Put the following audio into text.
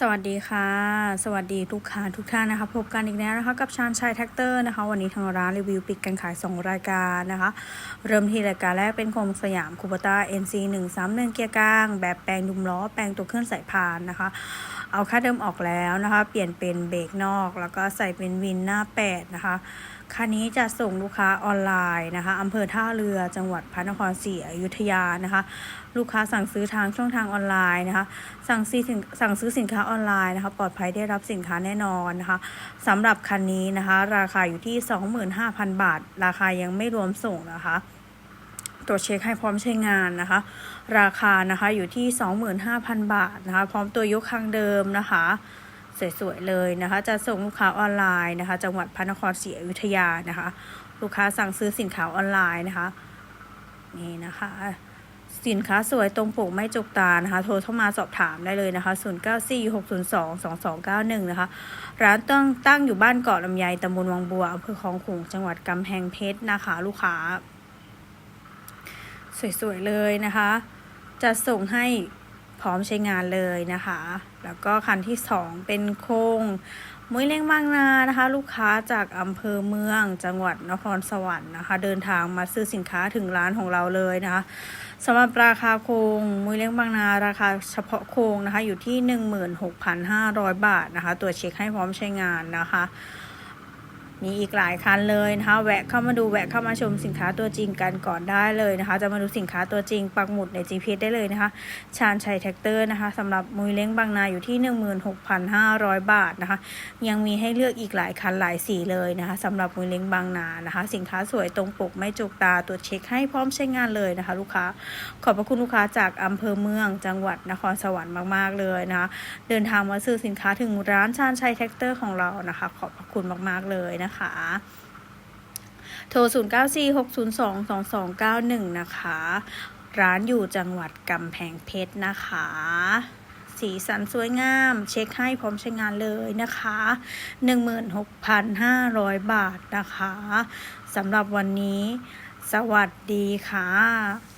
สวัสดีค่ะ สวัสดีลูกค้าทุกท่านนะคะพบกันอีกแล้วนะคะกับชาญชัยแท็กเตอร์นะคะ วันนี้ทางร้านรีวิวปิดการขาย 2 รายการนะคะ เริ่มที่รายการแรกเป็นโคมสยามคูปต้า NC 1 3 1เกียร์กลาง แบบแปลงดุมล้อ แปลงตัวเครื่องสายพานนะคะ เอาค่าเดิมออกแล้วนะคะ เปลี่ยนเป็นเบรกนอก แล้วก็ใส่เป็นวินหน้า 8 นะคะคันนี้จะส่งลูกค้าออนไลน์นะคะอำเภอท่าเรือจังหวัดพระนครศรีอยุธยานะคะ ลูกค้าสั่งซื้อทางช่องทางออนไลน์นะคะ สั่งซื้อสินสั่งซื้อสินค้าออนไลน์นะคะ ปลอดภัยได้รับสินค้าแน่นอนนะคะสำหรับคันนี้นะคะ ราคาอยู่ที่ 25,000 บาท ราคายังไม่รวมส่งนะคะตรวจเช็คให้พร้อมใช้งานนะคะ ราคานะคะอยู่ที่ 25,000 บาทนะคะ พร้อมตัวยกคางเดิมนะคะสวยๆเลยนะคะ จะส่งลูกค้าออนไลน์นะคะ จังหวัดพระนครศรีอยุธยานะคะ ลูกค้าสั่งซื้อสินค้าออนไลน์นะคะ นี่นะคะ สินค้าสวยตรงปกไม่จกตานะคะ โทรเข้ามาสอบถามได้เลยนะคะ 0946022291 นะคะ ร้านตั้งตั้งอยู่บ้านเกาะลำไยตำบลวังบัวอำเภอคลองขลุงจังหวัดกำแพงเพชรนะคะ ลูกค้า สวยๆเลยนะคะ จะส่งให้พร้อมใช้งานเลยนะคะ แล้วก็คันที่สองเป็นโครง มุ้ยเล้งบางนานะคะ ลูกค้าจากอำเภอเมืองจังหวัดนครสวรรค์นะคะ เดินทางมาซื้อสินค้าถึงร้านของเราเลยนะคะสำหรับราคาโครงมุ้ยเล้งบางนาราคาเฉพาะโครงนะคะอยู่ที่ 16,500 บาทนะคะ ตัวจเช็คให้พร้อมใช้งานนะคะ มีอีกหลายคันเลยนะคะแวะเข้ามาดูแวะเข้ามาชมสินค้าตัวจริงกันก่อนได้เลยนะคะ จะมาดูสินค้าตัวจริงปักหมุดใน GPS ได้เลยนะคะชาญชัยแท็กเตอร์นะคะสำหรับมุยเล้งบางนาอยู่ที่ 16,500 บาทนะคะ ยังมีให้เลือกอีกหลายคันหลายสีเลยนะคะสำหรับมุยเล้งบางนานะคะ สินค้าสวยตรงปกไม่จุกตาตรวจเช็คให้พร้อมใช้งานเลยนะคะ ลูกค้าขอบพระคุณลูกค้าจากอำเภอเมืองจังหวัดนครสวรรค์มากๆเลยนะคะเดินทางมาซื้อสินค้าถึงร้านชาญชัยแท็กเตอร์ของเรานะคะ ขอบพระคุณมากๆเลยนะคะ โทร 0 9 4 6 0 2 2 2 9 1 นะคะ ร้านอยู่จังหวัดกำแพงเพชรนะคะ สีสันสวยงาม เช็คให้พร้อมใช้งานเลยนะคะ 16,500 บาทนะคะสำหรับวันนี้ สวัสดีค่ะ